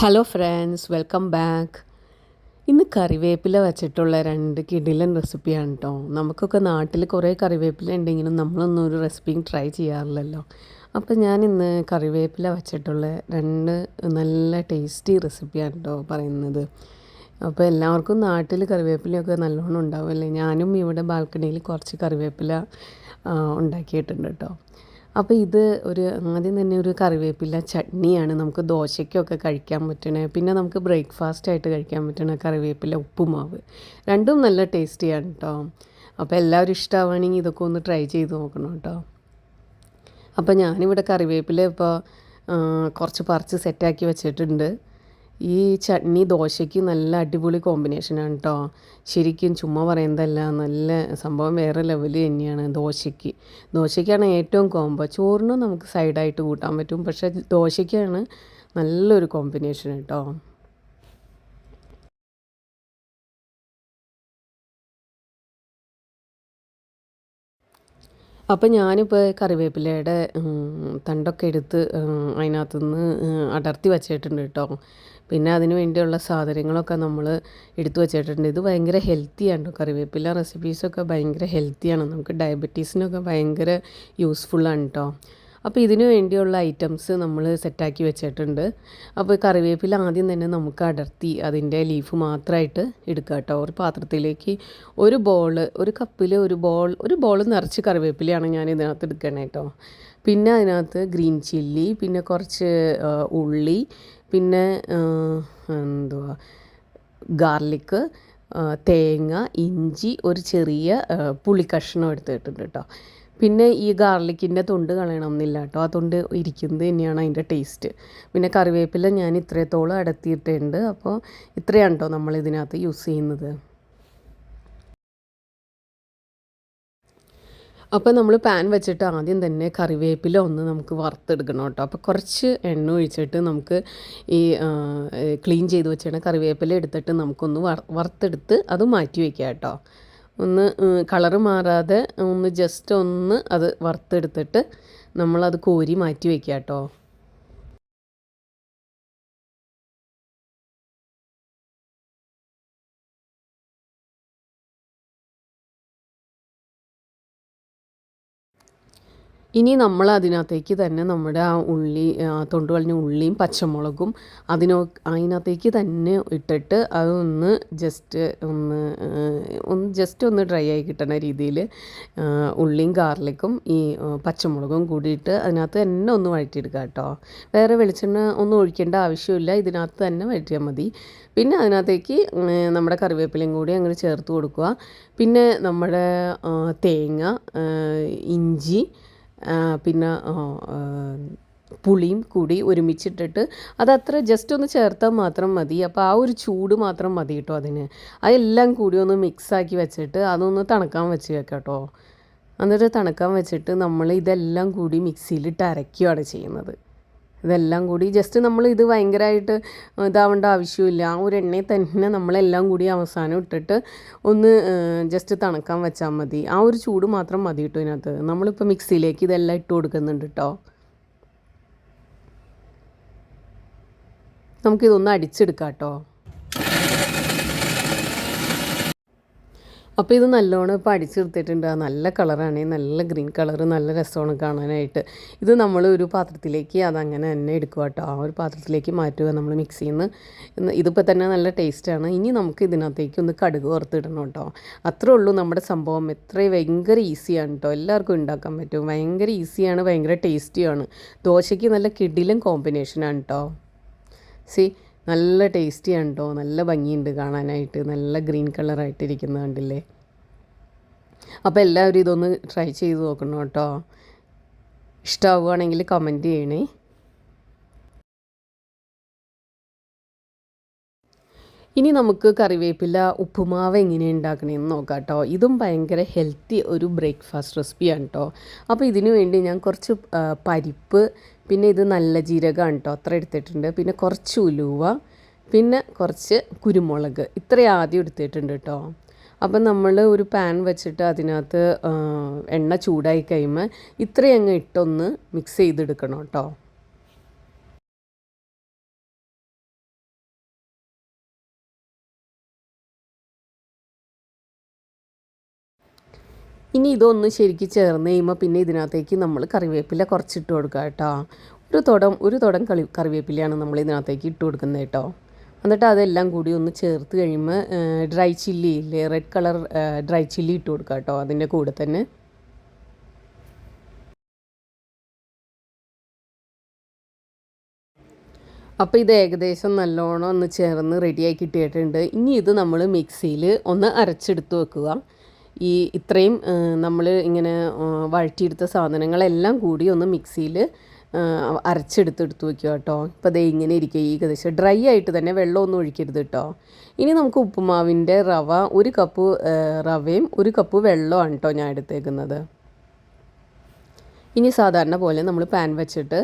Hello friends welcome back ഇന്ന് കറിവേപ്പില വെച്ചിട്ടുള്ള രണ്ട് കിടിലൻ റെസിപ്പിയാണ് കേട്ടോ നമുക്കൊക്കെ നാട്ടിൽ കുറേ കറിവേപ്പില ഉണ്ടെങ്കിലും നമ്മളൊന്നും ഒരു റെസിപ്പിയും ട്രൈ ചെയ്യാറില്ലല്ലോ. അപ്പോൾ ഞാൻ ഇന്ന് കറിവേപ്പില വെച്ചിട്ടുള്ള രണ്ട് നല്ല ടേസ്റ്റി റെസിപ്പിയാണ് കേട്ടോ പറയുന്നത്. അപ്പോൾ എല്ലാവർക്കും നാട്ടിൽ കറിവേപ്പിലയൊക്കെ നല്ലോണം ഉണ്ടാവുമല്ലേ? ഞാനും ഇവിടെ ബാൽക്കണിയിൽ കുറച്ച് കറിവേപ്പില ഉണ്ടാക്കിയിട്ടുണ്ട് കേട്ടോ അപ്പോൾ ഇത് ഒരു ആദ്യം തന്നെ ഒരു കറിവേപ്പില ചട്നിയാണ്. നമുക്ക് ദോശയ്ക്കൊക്കെ കഴിക്കാൻ പറ്റണേ. പിന്നെ നമുക്ക് ബ്രേക്ക്ഫാസ്റ്റ് ആയിട്ട് കഴിക്കാൻ പറ്റണ കറിവേപ്പില ഉപ്പുമാവ്. രണ്ടും നല്ല ടേസ്റ്റിയാണ് കേട്ടോ അപ്പോൾ എല്ലാവരും ഇഷ്ടമാവുകയാണെങ്കിൽ ഇതൊക്കെ ഒന്ന് ട്രൈ ചെയ്ത് നോക്കണം കേട്ടോ അപ്പോൾ ഞാനിവിടെ കറിവേപ്പില ഇപ്പോൾ കുറച്ച് പറിച്ച് സെറ്റാക്കി വെച്ചിട്ടുണ്ട്. ഈ ചട്നി ദോശയ്ക്ക് നല്ല അടിപൊളി കോമ്പിനേഷനാണ് കേട്ടോ ശരിക്കും ചുമ്മാ പറയുന്നതല്ല നല്ല സംഭവം വേറെ ലെവൽ തന്നെയാണ് ദോശയ്ക്ക്. ദോശയ്ക്കാണ് ഏറ്റവും കോംബോ ചോറിനും നമുക്ക് സൈഡായിട്ട് കൂട്ടാൻ പറ്റും. പക്ഷേ ദോശയ്ക്കാണ് നല്ലൊരു കോമ്പിനേഷൻ കേട്ടോ അപ്പോൾ ഞാനിപ്പോൾ കറിവേപ്പിലയുടെ തണ്ടൊക്കെ എടുത്ത് അതിനകത്തു നിന്ന് അടർത്തി വച്ചിട്ടുണ്ട് കേട്ടോ പിന്നെ അതിന് വേണ്ടിയുള്ള സാധനങ്ങളൊക്കെ നമ്മൾ എടുത്തു വച്ചിട്ടുണ്ട്. ഇത് ഭയങ്കര ഹെൽത്തിയാണ് കറിവേപ്പില റെസിപ്പീസൊക്കെ ഭയങ്കര ഹെൽത്തിയാണ് നമുക്ക് ഡയബറ്റീസിനൊക്കെ ഭയങ്കര യൂസ്ഫുള്ളാണ് കേട്ടോ അപ്പോൾ ഇതിനു വേണ്ടിയുള്ള ഐറ്റംസ് നമ്മൾ സെറ്റാക്കി വെച്ചിട്ടുണ്ട്. അപ്പോൾ കറിവേപ്പില ആദ്യം തന്നെ നമുക്ക് അടർത്തി അതിന്റെ ലീഫ് മാത്രമായിട്ട് എടുക്കുക കേട്ടോ ഒരു പാത്രത്തിലേക്ക് ഒരു ബോൾ ഒരു കപ്പിൽ ഒരു ബോൾ ഒരു ബോൾ നിറച്ച് കറിവേപ്പിലയാണ് ഞാൻ ഇതിനകത്ത് എടുക്കണേ കേട്ടോ പിന്നെ അതിനകത്ത് ഗ്രീൻ ചില്ലി പിന്നെ കുറച്ച് ഉള്ളി പിന്നെ എന്തുവാ ഗാർലിക്ക് തേങ്ങ ഇഞ്ചി ഒരു ചെറിയ പുളിക്കഷ്ണം എടുത്തിട്ടുണ്ട് കേട്ടോ പിന്നെ ഈ ഗാർലിക്കിന്റെ തൊണ്ട് കളയണം എന്നില്ല കേട്ടോ. ആ തൊണ്ട് ഇരിക്കുന്നത് തന്നെയാണ് അതിന്റെ ടേസ്റ്റ് പിന്നെ കറിവേപ്പില ഞാൻ ഇത്രത്തോളം അടത്തിയിട്ടുണ്ട് അപ്പോൾ ഇത്രയാണ് കേട്ടോ നമ്മൾ ഇതിനകത്ത് യൂസ് ചെയ്യുന്നത്. അപ്പോൾ നമ്മൾ പാൻ വെച്ചിട്ട് ആദ്യം തന്നെ കറിവേപ്പില ഒന്ന് നമുക്ക് വറുത്തെടുക്കണം കേട്ടോ. അപ്പോൾ കുറച്ച് എണ്ണ ഒഴിച്ചിട്ട് നമുക്ക് ഈ ക്ലീൻ ചെയ്ത് വെച്ചിട്ട് കറിവേപ്പില എടുത്തിട്ട് നമുക്കൊന്ന് വറുത്തെടുത്ത് അത് മാറ്റി വയ്ക്കാം കേട്ടോ. ഒന്ന് കളറ് മാറാതെ ഒന്ന് ജസ്റ്റ് ഒന്ന് അത് വറുത്തെടുത്തിട്ട് നമ്മളത് കോരി മാറ്റി വയ്ക്കുക കേട്ടോ ഇനി നമ്മൾ അതിനകത്തേക്ക് തന്നെ നമ്മുടെ ആ ഉള്ളി തൊണ്ട് കളഞ്ഞ ഉള്ളിയും പച്ചമുളകും അതിനോ അതിനകത്തേക്ക് തന്നെ ഇട്ടിട്ട് അതൊന്ന് ജസ്റ്റ് ഒന്ന് ഒന്ന് ജസ്റ്റ് ഒന്ന് ഡ്രൈ ആയി കിട്ടുന്ന രീതിയിൽ ഉള്ളിയും ഗാർലിക്കും ഈ പച്ചമുളകും കൂടിയിട്ട് അതിനകത്ത് തന്നെ ഒന്ന് വഴറ്റിയെടുക്കുക കേട്ടോ. വേറെ വെളിച്ചെണ്ണ ഒന്നും ഒഴിക്കേണ്ട ആവശ്യമില്ല. ഇതിനകത്ത് തന്നെ വഴറ്റിയാൽ മതി. പിന്നെ അതിനകത്തേക്ക് നമ്മുടെ കറിവേപ്പിലയും കൂടി അങ്ങനെ ചേർത്ത് കൊടുക്കുക. പിന്നെ നമ്മുടെ തേങ്ങ ഇഞ്ചി പിന്നെ പുളിയും കൂടി ഒരുമിച്ചിട്ടിട്ട് അതത്ര ജസ്റ്റ് ഒന്ന് ചേർത്താൽ മാത്രം മതി. അപ്പോൾ ആ ഒരു ചൂട് മാത്രം മതി കേട്ടോ അതിന്. അതെല്ലാം കൂടി ഒന്ന് മിക്സാക്കി വെച്ചിട്ട് അതൊന്ന് തണുക്കാൻ വെച്ച് വെക്കാം കേട്ടോ എന്നിട്ട് തണുക്കാൻ വെച്ചിട്ട് നമ്മൾ ഇതെല്ലാം കൂടി മിക്സിയിലിട്ട് അരയ്ക്കുകയാണ് ചെയ്യുന്നത്. ഇതെല്ലാം കൂടി ജസ്റ്റ് നമ്മൾ ഇത് ഭയങ്കരമായിട്ട് ഇതാവേണ്ട ആവശ്യമില്ല. ആ ഒരു എണ്ണയിൽ തന്നെ നമ്മളെല്ലാം കൂടി അവസാനം ഇട്ടിട്ട് ഒന്ന് ജസ്റ്റ് തണുക്കാൻ വെച്ചാൽ മതി. ആ ഒരു ചൂട് മാത്രം മതി കേട്ടോ ഇതിനകത്ത്. നമ്മളിപ്പോൾ മിക്സിയിലേക്ക് ഇതെല്ലാം ഇട്ട് കൊടുക്കുന്നുണ്ട് കേട്ടോ നമുക്കിതൊന്ന് അടിച്ചെടുക്കാം കേട്ടോ അപ്പോൾ ഇത് നല്ലോണം ഇപ്പോൾ അടിച്ചെടുത്തിട്ടുണ്ട്. നല്ല കളറാണ്. നല്ല ഗ്രീൻ കളർ നല്ല രസമാണ് കാണാനായിട്ട്. ഇത് നമ്മൾ ഒരു പാത്രത്തിലേക്ക് അതങ്ങനെ തന്നെ എടുക്കുക കേട്ടോ ആ ഒരു പാത്രത്തിലേക്ക് മാറ്റുക നമ്മൾ മിക്സിയിൽ നിന്ന് ഇതിപ്പോൾ തന്നെ നല്ല ടേസ്റ്റാണ് ഇനി നമുക്ക് ഇതിനകത്തേക്ക് ഒന്ന് കടുക് വറുത്തിടണം കേട്ടോ അത്രേ ഉള്ളൂ നമ്മുടെ സംഭവം. എത്രയും ഭയങ്കര ഈസിയാണ് കേട്ടോ എല്ലാവർക്കും ഉണ്ടാക്കാൻ പറ്റും. ഭയങ്കര ഈസിയാണ് ഭയങ്കര ടേസ്റ്റിയാണ് ദോശയ്ക്ക് നല്ല കിടിലും കോമ്പിനേഷനാണ് കേട്ടോ സി നല്ല ടേസ്റ്റിയാണ് കേട്ടോ നല്ല ഭംഗിയുണ്ട് കാണാനായിട്ട്. നല്ല ഗ്രീൻ കളറായിട്ടിരിക്കുന്ന കണ്ടില്ലേ? അപ്പോൾ എല്ലാവരും ഇതൊന്ന് ട്രൈ ചെയ്ത് നോക്കണം കേട്ടോ. ഇഷ്ടമാവുകയാണെങ്കിൽ കമന്റ് ചെയ്യണേ. ഇനി നമുക്ക് കറിവേപ്പില ഉപ്പുമാവ് എങ്ങനെ ഉണ്ടാക്കണമെന്ന് നോക്കാം കേട്ടോ ഇതും ഭയങ്കര ഹെൽത്തി ഒരു ബ്രേക്ക്ഫാസ്റ്റ് റെസിപ്പിയാണ് കേട്ടോ അപ്പോൾ ഇതിനു വേണ്ടി ഞാൻ കുറച്ച് പരിപ്പ് പിന്നെ ഇത് നല്ല ജീരകമാണ് കേട്ടോ അത്ര എടുത്തിട്ടുണ്ട്. പിന്നെ കുറച്ച് ഉലുവ പിന്നെ കുറച്ച് കുരുമുളക്. ഇത്രയും ആദ്യം എടുത്തിട്ടുണ്ട് കേട്ടോ അപ്പം നമ്മൾ ഒരു പാൻ വെച്ചിട്ട് അതിനകത്ത് എണ്ണ ചൂടായി കഴിയുമ്പോൾ ഇത്രയും അങ്ങ് ഇട്ടൊന്ന് മിക്സ് ചെയ്തെടുക്കണം കേട്ടോ ഇനി ഇതൊന്ന് ശരിക്കും ചേർന്ന് കഴിയുമ്പോൾ പിന്നെ ഇതിനകത്തേക്ക് നമ്മൾ കറിവേപ്പില കുറച്ചിട്ട് കൊടുക്കുക കേട്ടോ. ഒരു തുടം ഒരു തുടം കളി കറിവേപ്പിലയാണ് നമ്മൾ ഇതിനകത്തേക്ക് ഇട്ട് കൊടുക്കുന്നത് കേട്ടോ. എന്നിട്ട് അതെല്ലാം കൂടി ഒന്ന് ചേർത്ത് കഴിയുമ്പോൾ ഡ്രൈ ചില്ലി ഇല്ലേ റെഡ് കളർ ഡ്രൈ ചില്ലി ഇട്ട് കൊടുക്കുക കേട്ടോ അതിന്റെ കൂടെ തന്നെ. അപ്പോൾ ഇത് ഏകദേശം നല്ലോണം ഒന്ന് ചേർന്ന് റെഡിയായി കിട്ടിയിട്ടുണ്ട്. ഇനി ഇത് നമ്മൾ മിക്സിയിൽ ഒന്ന് അരച്ചെടുത്ത് വെക്കുക. ഈ ഇത്രയും നമ്മൾ ഇങ്ങനെ വഴറ്റിയെടുത്ത സാധനങ്ങളെല്ലാം കൂടി ഒന്ന് മിക്സിയിൽ അരച്ചെടുത്തെടുത്ത് വെക്കുക കേട്ടോ. ഇപ്പോൾ ദേ ഇങ്ങനെ ഇരിക്കുക. ഈ ഏകദേശം ഡ്രൈ ആയിട്ട് തന്നെ വെള്ളമൊന്നും ഒഴിക്കരുത് കേട്ടോ. ഇനി നമുക്ക് ഉപ്പുമാവിന്റെ റവ ഒരു കപ്പ് റവയും ഒരു കപ്പ് വെള്ളമാണ് കേട്ടോ ഞാൻ എടുത്തേക്കുന്നത്. ഇനി സാധാരണ പോലെ നമ്മൾ പാൻ വെച്ചിട്ട്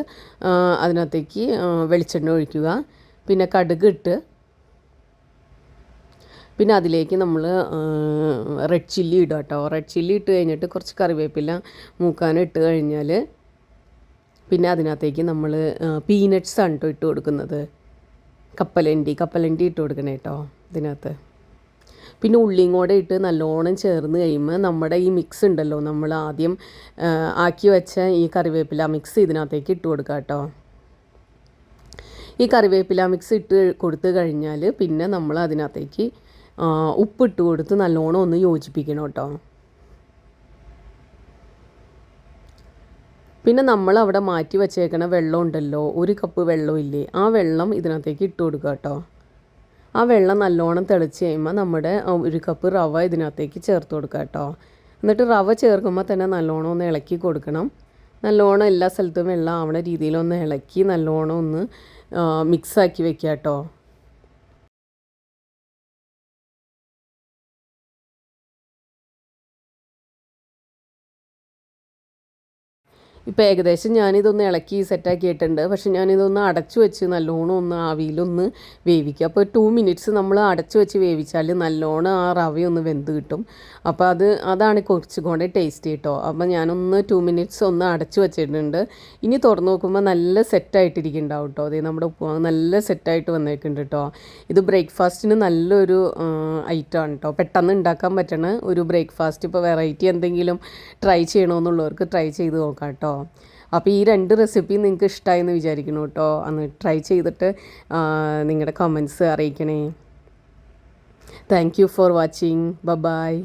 അതിനകത്തേക്ക് വെളിച്ചെണ്ണ ഒഴിക്കുക. പിന്നെ കടുക് ഇട്ട് പിന്നെ അതിലേക്ക് നമ്മൾ റെഡ് ചില്ലി ഇടുക കേട്ടോ. റെഡ് ചില്ലി ഇട്ട് കഴിഞ്ഞിട്ട് കുറച്ച് കറിവേപ്പില മൂക്കാനും ഇട്ട് കഴിഞ്ഞാൽ പിന്നെ അതിനകത്തേക്ക് നമ്മൾ പീനട്ട്സ് ആണ് കേട്ടോ ഇട്ട് കൊടുക്കുന്നത്. കപ്പലണ്ടി കപ്പലണ്ടി ഇട്ട് കൊടുക്കണേ കേട്ടോ ഇതിനകത്ത്. പിന്നെ ഉള്ളിയും കൂടെ ഇട്ട് നല്ലോണം ചേർന്ന് കഴിയുമ്പോൾ നമ്മുടെ ഈ മിക്സ് ഉണ്ടല്ലോ നമ്മൾ ആദ്യം ആക്കി വെച്ച ഈ കറിവേപ്പില മിക്സ് ഇതിനകത്തേക്ക് ഇട്ട് കൊടുക്കുക കേട്ടോ. ഈ കറിവേപ്പില മിക്സ് ഇട്ട് കൊടുത്തു കഴിഞ്ഞാൽ പിന്നെ നമ്മൾ അതിനകത്തേക്ക് ഉപ്പിട്ട് കൊടുത്ത് നല്ലോണം ഒന്ന് യോജിപ്പിക്കണം കേട്ടോ. പിന്നെ നമ്മൾ അവിടെ മാറ്റി വെച്ചേക്കണ വെള്ളം ഉണ്ടല്ലോ ഒരു കപ്പ് വെള്ളം ഇല്ലേ ആ വെള്ളം ഇതിനകത്തേക്ക് ഇട്ട് കൊടുക്കുക കേട്ടോ. ആ വെള്ളം നല്ലോണം തിളച്ച് കഴിയുമ്പോൾ നമ്മുടെ ഒരു കപ്പ് റവ ഇതിനകത്തേക്ക് ചേർത്ത് കൊടുക്കുക കേട്ടോ. എന്നിട്ട് റവ ചേർക്കുമ്പോൾ തന്നെ നല്ലോണം ഒന്ന് ഇളക്കി കൊടുക്കണം. നല്ലോണം എല്ലാ സ്ഥലത്തും വെള്ളം ആവണ രീതിയിലൊന്ന് ഇളക്കി നല്ലോണം ഒന്ന് മിക്സാക്കി വെക്കുക കേട്ടോ. ഇപ്പോൾ ഏകദേശം ഞാനിതൊന്ന് ഇളക്കി സെറ്റാക്കിയിട്ടുണ്ട്. പക്ഷെ ഞാനിതൊന്ന് അടച്ചു വെച്ച് നല്ലോണം ഒന്ന് ആവിയിലൊന്ന് വേവിക്കുക. അപ്പോൾ ടു മിനിറ്റ്സ് നമ്മൾ അടച്ചു വെച്ച് വേവിച്ചാൽ നല്ലോണം ആ റവയൊന്ന് വെന്ത് കിട്ടും. അപ്പോൾ അത് അതാണ് കുറച്ചും കൂടെ ടേസ്റ്റ് കേട്ടോ. അപ്പോൾ ഞാനൊന്ന് ടു മിനിറ്റ്സ് ഒന്ന് അടച്ചു വെച്ചിട്ടുണ്ട്. ഇനി തുറന്നു നോക്കുമ്പോൾ നല്ല സെറ്റായിട്ടിരിക്കുന്നുണ്ടാവും കേട്ടോ. അതേ നമ്മുടെ ഉപ്പുമാവ് നല്ല സെറ്റായിട്ട് വന്നേക്കുന്നുണ്ട് കേട്ടോ. ഇത് ബ്രേക്ക്ഫാസ്റ്റിന് നല്ലൊരു ഐറ്റം ആണ് കേട്ടോ. പെട്ടെന്ന് ഉണ്ടാക്കാൻ പറ്റണ ഒരു ബ്രേക്ക്ഫാസ്റ്റ്. ഇപ്പോൾ വെറൈറ്റി എന്തെങ്കിലും ട്രൈ ചെയ്യണമെന്നുള്ളവർക്ക് ട്രൈ ചെയ്ത് നോക്കാം കേട്ടോ. അപ്പോൾ ഈ രണ്ട് റെസിപ്പി നിങ്ങൾക്ക് ഇഷ്ടമായെന്ന് വിചാരിക്കുന്നു കേട്ടോ. അന്ന് ട്രൈ ചെയ്തിട്ട് നിങ്ങളുടെ കമൻസ് അറിയിക്കണേ. താങ്ക് യു ഫോർ വാച്ചിങ് ബ ബായ്